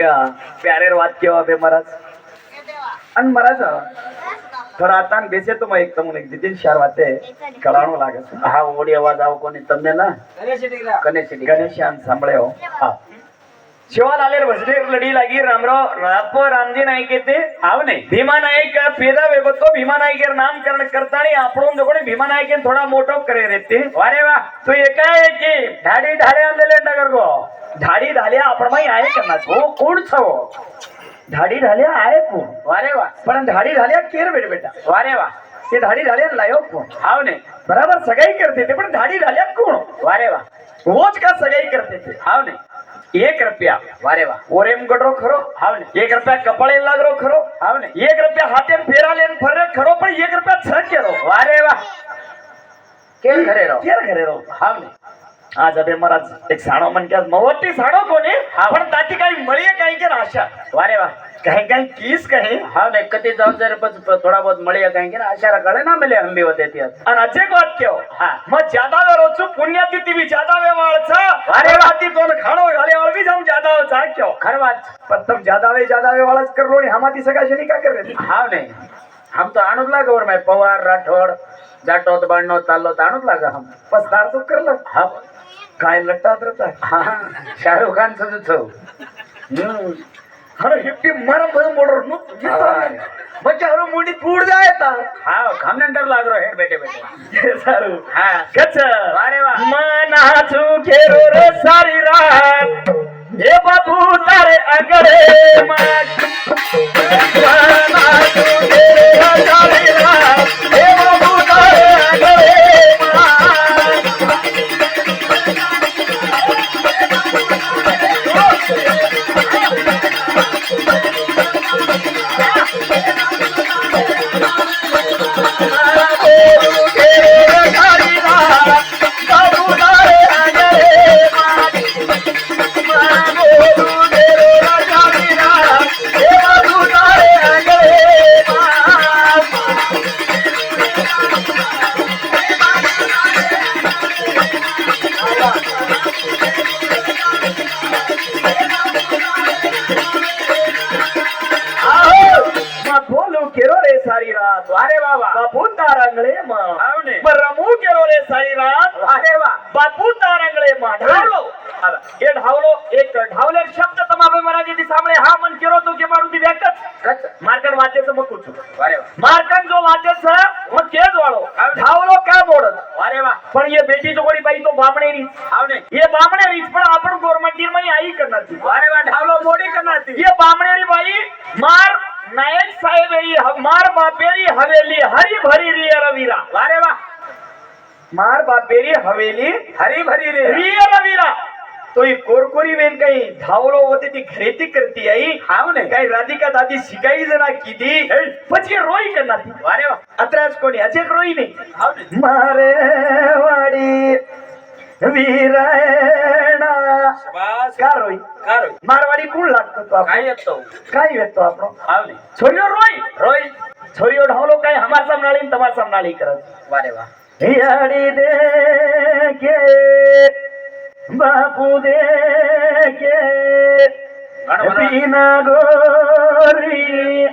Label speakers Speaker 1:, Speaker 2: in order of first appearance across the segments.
Speaker 1: प्यारेर वाद केव्हा बे महाराज? आणि महाराज थोडा आता बेसे तो मग एकदम तमून एक दिदी चार वाते कळाणू लागत
Speaker 2: हा ओडी आवाज आव कोणी तमने ना? गणेश गणेश
Speaker 1: सांभळे हो. हा. शिवाल आलेर भसले लढी लागी रामराव राप रामजी नाईक येते
Speaker 2: नाही.
Speaker 1: भीमा नाईक पेदा वेबतो भीमा नाईकेर नाम करण आणि आपण दोघे भीमा नाईकेन थोडा मोठो करे रे ते.
Speaker 2: वारे वा
Speaker 1: तू एका एकी
Speaker 2: धाडी धाडे आणलेले नगर गो.
Speaker 1: धाडी झाल्या आपण माही आहे त्यांना
Speaker 2: हो कोण छो हो?
Speaker 1: धाडी झाल्या आहे कोण?
Speaker 2: वारे वा.
Speaker 1: पण धाडी झाल्या केर बेट बेटा?
Speaker 2: वारे वा.
Speaker 1: ते धाडी झाल्या लायो कोण?
Speaker 2: हाव नाही
Speaker 1: बरोबर सगाई करते ते पण धाडी झाल्या कोण?
Speaker 2: वारे वा.
Speaker 1: रोज का सगाई करते ते?
Speaker 2: हाव नाही
Speaker 1: एक रुपया.
Speaker 2: वारे वा.
Speaker 1: ओरेम गडरो खरो?
Speaker 2: हाव नाही
Speaker 1: एक रुपया कपाळे लागरो खरो?
Speaker 2: हाव नाही
Speaker 1: एक रुपया हाते फेराले फररे खरो पण एक रुपया छक केरो.
Speaker 2: वारे वा. केर खरे रो
Speaker 1: केर खरे रो
Speaker 2: हाव नाही
Speaker 1: आज अबे महाराज एक साडो म्हण क्या मवटी साडो कोणी? आपण ताती काही मळी काही की आशा
Speaker 2: वारे वा.
Speaker 1: काही काही कीस काही?
Speaker 2: हा नाही कधी जाऊन जर थोडा बहुत मळी काही की आशा रकाळे ना मिले अंबे होते ती आणि
Speaker 1: असे वाक्य
Speaker 2: हा.
Speaker 1: मग ज्यादा वेळ रोचू पुण्यात ती मी ज्यादा वेळ वाळचा. अरे वा. ती दोन खाणो घाले वाळ बी जाऊन जादा होचा क्यो?
Speaker 2: खरं वाच
Speaker 1: प्रथम जादा ज्यादा वेळ ज्यादा वेळ वाळच करलो आणि माती सगळ्या शेणी काय कर
Speaker 2: हा नाही. हम तो आणूच लागा बरं पवार राठोड जाटोत बांडणो चाललो तर आणूच लागा हम.
Speaker 1: पस्तार तू करलं.
Speaker 2: हा.
Speaker 1: काय लटातच आहे.
Speaker 2: शाहरुख खानचं चव.
Speaker 1: अरे हिप्पी मरा बदल मोडर नु बच्चा हरो मुडी टूट जाए
Speaker 2: डर लाग बेटे बेटे.
Speaker 1: ये
Speaker 2: अरे वाह
Speaker 1: मना छू खेरो रे सारी रात. ये बाबू तारे अगरे मा सारी रात. મારજી સાંભળે હા મન કેરો તો કે મારું દિવ્યાંગ માર્કન વાંચે છે મકું છું માર્કન જો વાંચે છે હું કે જ વાળો ધાવલો કા બોડ
Speaker 2: અરે વાહ
Speaker 1: પણ એ બેટી ચોકડી ભાઈ તો બામણે રી
Speaker 2: આવને
Speaker 1: એ બામણે રી પણ આપણું ગવર્નમેન્ટ ટીમ માં આઈ કર નથી
Speaker 2: અરે વાહ ધાવલો મોડી કર નથી
Speaker 1: એ બામણે રી ભાઈ માર નાયક સાહેબ એ માર બાપેરી હવેલી હરી ભરી રી રવીરા
Speaker 2: અરે વાહ
Speaker 1: માર બાપેરી હવેલી
Speaker 2: હરી ભરી રે
Speaker 1: રી રવીરા તો એ કોરકોરી બેન કઈ ધાવલો વતી ઘરેથી કરતી આવી
Speaker 2: હાવ ને.
Speaker 1: કઈ રાધિકા દાદી શીખાઈ જરા કીધી. પછી રોઈ કર નાખી
Speaker 2: વારે
Speaker 1: અત્રાજ કોની? અજે રોઈ નહીં. મારે વાડી વીરાયણા. કા રોઈ?
Speaker 2: કા રોઈ?
Speaker 1: મારવાડી કોણ લાગતો તો કાઈ
Speaker 2: હતો.
Speaker 1: કાઈ હતો આપણો?
Speaker 2: હાવલી
Speaker 1: છોડ્યો રોઈ?
Speaker 2: રોઈ.
Speaker 1: છોડ્યો ઢોલો કાઈ હમાર સામનાળી તમાર સામનાળી કરે
Speaker 2: વારે વાહ
Speaker 1: હિયાડી દે કે बापू दे
Speaker 2: बिना
Speaker 1: गोरी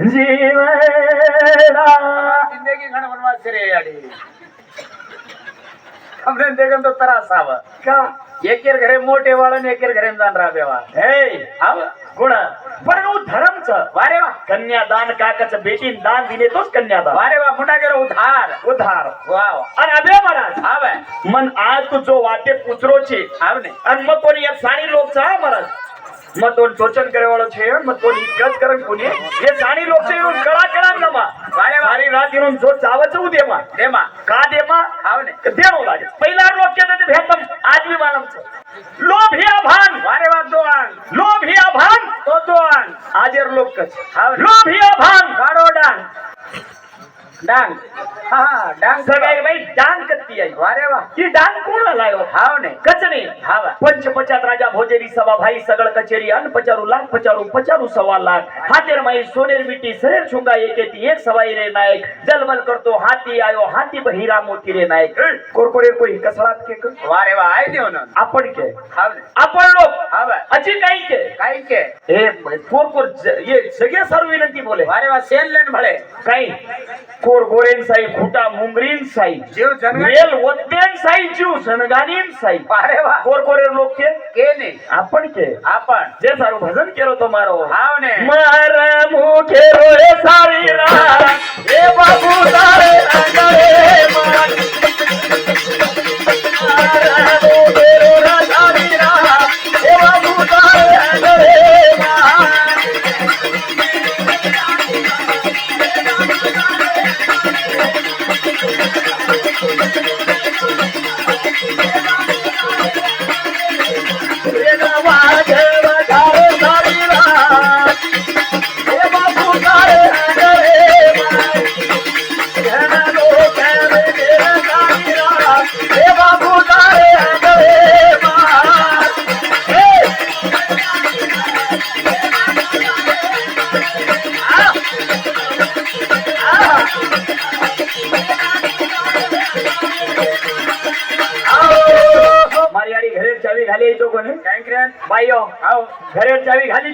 Speaker 1: जीवड़ा
Speaker 2: जिंदगी घण बनवास रे अडी तो त्रास एकेर घरे मोठे एकेर घरे राबेवा
Speaker 1: हे
Speaker 2: वारे वा.
Speaker 1: कन्यादान काकच बेटीन दान दिले तोच कन्यादान.
Speaker 2: वारे वा मोठा गेलो उधार.
Speaker 1: उधार.
Speaker 2: वाव
Speaker 1: आणि अबे महाराज.
Speaker 2: हा
Speaker 1: मन आज तू जो वाटे पुचरोचे.
Speaker 2: हाव ने.
Speaker 1: आणि मग कोणी एक साडी लोकचा हा महाराज? मग तो टोचन करेवाळो छे मग तो इज्जत करन कोणी? हे साणी लोकचे येऊन कळा कळा ना मा.
Speaker 2: वारे वा.
Speaker 1: रात येऊन जो चावच दे मा.
Speaker 2: देमा
Speaker 1: का देमा मा?
Speaker 2: हाव ने.
Speaker 1: लागे पहिला लोक केते भेटम आज मी मानमचं ચોક્કસ લોભિયો ભાંગ.
Speaker 2: કાળો ડાંગ. ડાંગ. હા ડાંગ સગાઈ
Speaker 1: ભાઈ ડાંગ કરતી આવી
Speaker 2: વારે વાહ.
Speaker 1: ઈ ડાંગ डांग कोण लायो
Speaker 2: हाव ने
Speaker 1: कचने
Speaker 2: हावा
Speaker 1: पंचपचात राजा भोजेरी सभा भाई सगळ कचेरी अन्न पचारू लाख पचारू पचारू सव्वा लाख. हातेर माई सोनेर मिट्टी सरेर छुंगा एक येती एक सवाई रे नायक जलमल करतो हाती आयो हाती बहिरा मोती रे नायक कोरकोरे कोई कसळात के क?
Speaker 2: वारे वा आहे देव ना.
Speaker 1: आपण के?
Speaker 2: हाव
Speaker 1: आपण लोक?
Speaker 2: हावा
Speaker 1: अजी काही के?
Speaker 2: काय के?
Speaker 1: हे कोर कोर ज- ये सगळे सर्व विनंती बोले.
Speaker 2: वारे वा सेन लेन भळे.
Speaker 1: काही? कोर गोरेन साई खुटा मुंगरीन साई.
Speaker 2: जीव जनगण
Speaker 1: मेल साई जीव ગાનીમ સાહેબ
Speaker 2: અરે વાહ.
Speaker 1: કોર કોરે લોક છે?
Speaker 2: કે ને
Speaker 1: આપણ છે.
Speaker 2: આપણ
Speaker 1: જે સારું ભજન કેરો તમારો.
Speaker 2: હાવ ને.
Speaker 1: મારા મુખે રોય સારી રાત એ બાબુ તારે આગળ મારી.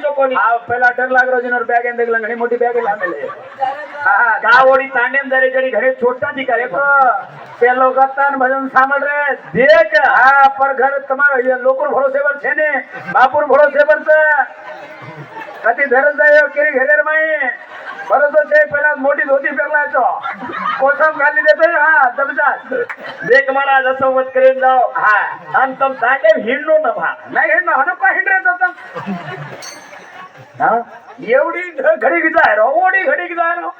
Speaker 1: ತಕೊಳ್ಳಿ
Speaker 2: ಆ ಪೆಲ ಡರ್ ಲಾಗ್ ರೋಜಿನ ಅವ್ರ ಬ್ಯಾಗ್ ಎಂದಾಗ ಗಣಿ ಮೋಟಿ ಬ್ಯಾಗ್ ಇಲ್ಲ ಆಮೇಲೆ ಗಾವೋಡಿ
Speaker 1: ತಾಂಡೆಮ್ ದರಿ ಜಡಿ ઘરે છોટા થી કરે. તો
Speaker 2: પેલો ગતન ભજન સાંભળ રે
Speaker 1: દેખ!
Speaker 2: હા પર ઘર તમારા લોકો ભરોસે પર છે ને? બાપુર ભરોસે પર છે. કતિ ધરસ જાય કેરી ઘરેર માં ભરોસો છે પેલા મોટી ધોતી પહેરલા છો કોસમ ખાલી દેતો હા દબજા
Speaker 1: દેખ મારા દસવત કરીને જાઓ
Speaker 2: હા
Speaker 1: આમ તમ તાંડેમ હિંડનો ન ભા
Speaker 2: નહીં હેડ હનો કો હિંડરે તો તમ
Speaker 1: હા
Speaker 2: એવડી ઘડી ગીધા રો ઓડી ઘડી ગીધા રો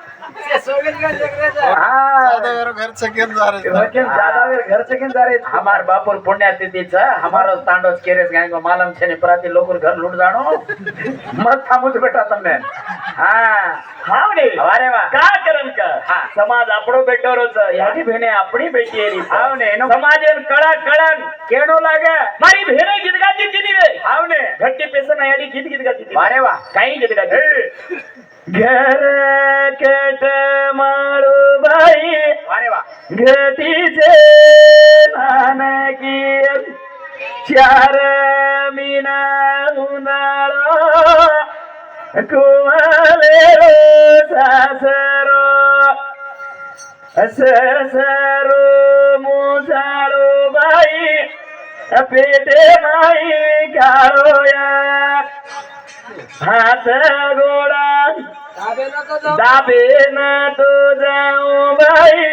Speaker 2: હા दादा
Speaker 3: घर से केम जा
Speaker 1: रहे थे કેમ જાદા વેર ઘર છે કેમ જારે हमार
Speaker 2: बापुर पुण्यतिथि छ हमारो तांडो केरेस गायको मालम छे ने प्रति लोकुर घर लूट जानो मत थामुज बेटा તમને હા
Speaker 1: હા ને
Speaker 2: અરે વાહ
Speaker 1: કા કરન ક
Speaker 2: હા.
Speaker 1: સમાજ આપણો બેટો રો છે યાની ભેને આપણી બેટી એરી છે હાવ
Speaker 2: ને એનો
Speaker 1: સમાજ એમ કળા કળન
Speaker 2: કેનો લાગે
Speaker 1: મારી ભેને ગીત ગાતી હતી રે
Speaker 2: હાવ ને
Speaker 1: ઘટ્ટી પેસન આડી ગીત ગીત ગાતી હતી વારે
Speaker 2: વાહ
Speaker 1: કઈ ગીત ગાતી
Speaker 2: घर
Speaker 1: कट माळू बाई घटीचे नानकी चार मीना उन्हाळा कुमाले रो सासरो सासरो मोसाळो बाई पेटे माई काळोया हात गोडा. दाबे ना तो जाऊ बाई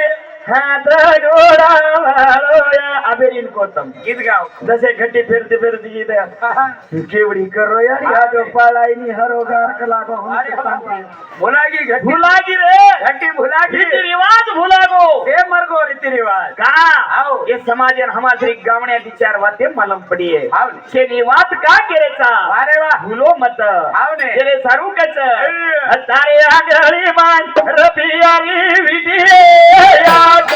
Speaker 1: हात गोडा. वाळो आबेरीन कोतम
Speaker 2: गीत गाव
Speaker 1: जसे घटी फिरती फिरती गीत केवडी करो यार यादो पाळायनी हरो गारक लागो
Speaker 2: भुलागी घटी
Speaker 1: भुलागी रे.
Speaker 2: घटी भुलागी. रीति
Speaker 1: रिवाज भुलागो.
Speaker 2: हे मरगो रीति रिवाज
Speaker 1: का?
Speaker 2: आओ
Speaker 1: ये समाज और हमारे गावण्या विचार वाते मलम पड़ी है
Speaker 2: हाव
Speaker 1: के निवात का केरेचा?
Speaker 2: अरे वा.
Speaker 1: भूलो मत.
Speaker 2: हाव ने.
Speaker 1: तेरे सारू कच तारे आगळी मान रबियारी विडी याद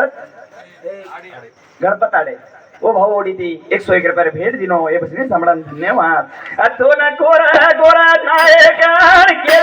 Speaker 1: ગણપત ગણપત આડે ઓ ભાવ ઓડીતી એકસો એક રૂપિયા ભેટ દીનો એ પછી સાંભળા ધન્યવાદ આ તો ના કોરા ગોરા નાય કાળ કે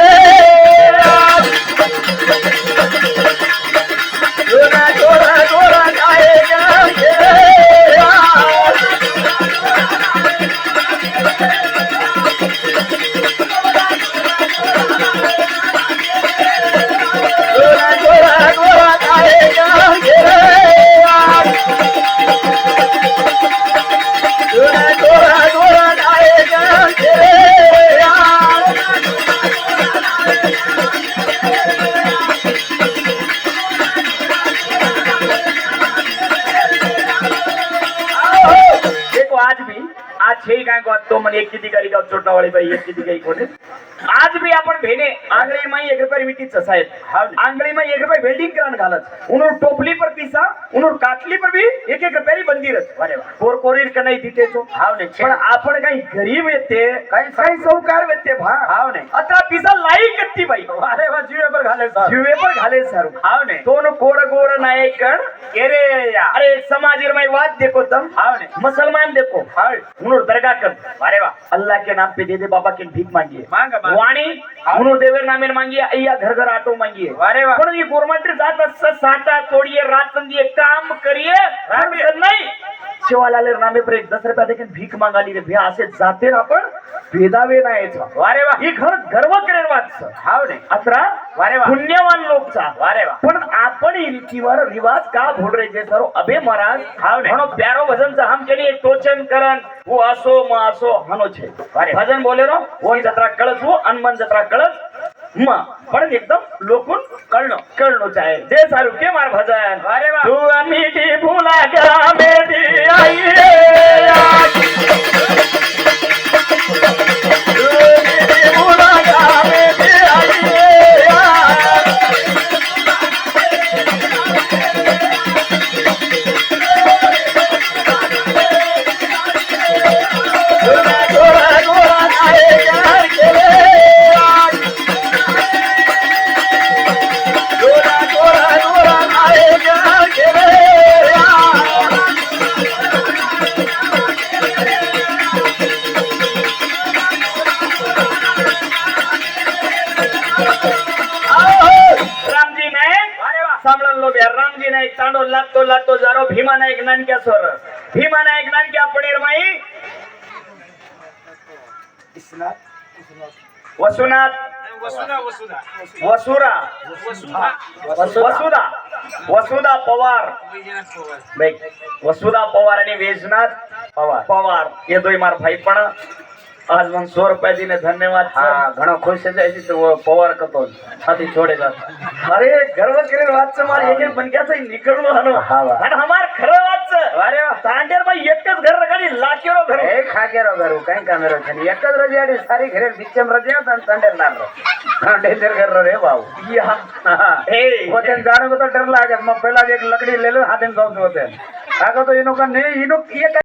Speaker 1: छे काय वाटतो म्हणे एक किती गाई गाव चोटना वाळी बाई एक किती गाई कोणी आज भी आपण भेने आंगळी माई एक रुपये विटीच साहेब. आंगळी माई एक रुपये वेल्डिंग करान घालत. उनोर टोपली पर तीसा उनोर काटली पर भी एक एक रुपयारी बंदीरच कोर कोरीर का नाही तिथे तो.
Speaker 2: हाव नाही पण
Speaker 1: आपण काही गरीब येते
Speaker 2: काही काही
Speaker 1: सौकार येते भा.
Speaker 2: हाव नाही
Speaker 1: आता पिसा लाईक ती बाई.
Speaker 2: अरे वा जीव અરે વાહ જીવે પર ઘાલે સાહેબ.
Speaker 1: જીવે પર ઘાલે સારું
Speaker 2: હાવ ને
Speaker 1: તો નો કોર ગોર નાયક કણ
Speaker 2: કેરે યા.
Speaker 1: અરે એક समाज में बात देखो तुम
Speaker 2: हाव ने
Speaker 1: मुसलमान देखो
Speaker 2: હાવ.
Speaker 1: उन्होंने दरगाह कर
Speaker 2: અરે વાહ
Speaker 1: अल्लाह के नाम पे दे दे बाबा के भीख मांगिए
Speaker 2: માંગ માંગ.
Speaker 1: वाणी हाव. उन्होंने देवर नामे मांगिए अय्या घर घर आटो मांगिए
Speaker 2: અરે વાહ
Speaker 1: પણ એ ગોરમેન્ટ જાત असं साटा तोड़िए रात संदिए काम करिए राम पण नाही शिवालाल नामे पर एक दस रुपया देखील भीक मागाली रे भ्या असे जाते ना आपण भेदावे नाही
Speaker 2: वारे वा.
Speaker 1: ही खरंच गर्व करेल वाटत
Speaker 2: हाव नाही
Speaker 1: अत्रा
Speaker 2: वारे वा.
Speaker 1: पुण्यवान लोकचा.
Speaker 2: वारे वा.
Speaker 1: पण आपण रीतीवर रिवाज का भूल रहे सर अभे महाराज?
Speaker 2: हाव नाही
Speaker 1: म्हणून प्यारो भजन चा हम के टोचन करन वो असो म असो हनो छे
Speaker 2: वारे
Speaker 1: भजन बोले रो वो जत्रा कळस वो अनमन जत्रा कळस पण एकदम लोकून
Speaker 2: कळण
Speaker 1: कळण चाहे जे सारू के मार भजन.
Speaker 2: वारे वा. तू
Speaker 1: आम्ही भूला गा मेरी आई. करो भीमा नायक नानक्या स्वर भीमा नायक नानक्या पडेर माई. वसुनाथ. वसुरा.
Speaker 2: वसुधा.
Speaker 1: वसुधा पवार. वसुधा पवार आणि वैजनाथ
Speaker 2: पवार.
Speaker 1: पवार. हे दोन मार भाई पण. आज मग सो रुपया दिले धन्यवाद हा
Speaker 2: घणो खुश हे जाय पवार करतो. साथी छोडे जात
Speaker 1: अरे गर्व करे वाच से मार एक बन गया आणि. हमार खरे वाच से
Speaker 2: अरे
Speaker 1: सांडेर भाई एकच घर रगाडी लाखेरो घर. ए
Speaker 2: खाकेरो घर काय काम रे छन एकच रजाडी सारी घरे बिचम रजा आणि सांडेर नार रो. सांडेर घर रे बाऊ
Speaker 1: या. ए वचन
Speaker 2: जाणो तो डर लागत म पहिला एक लकडी लेलो हातेन जाऊ तो ते आगो तो इनो का नाही? इनो एक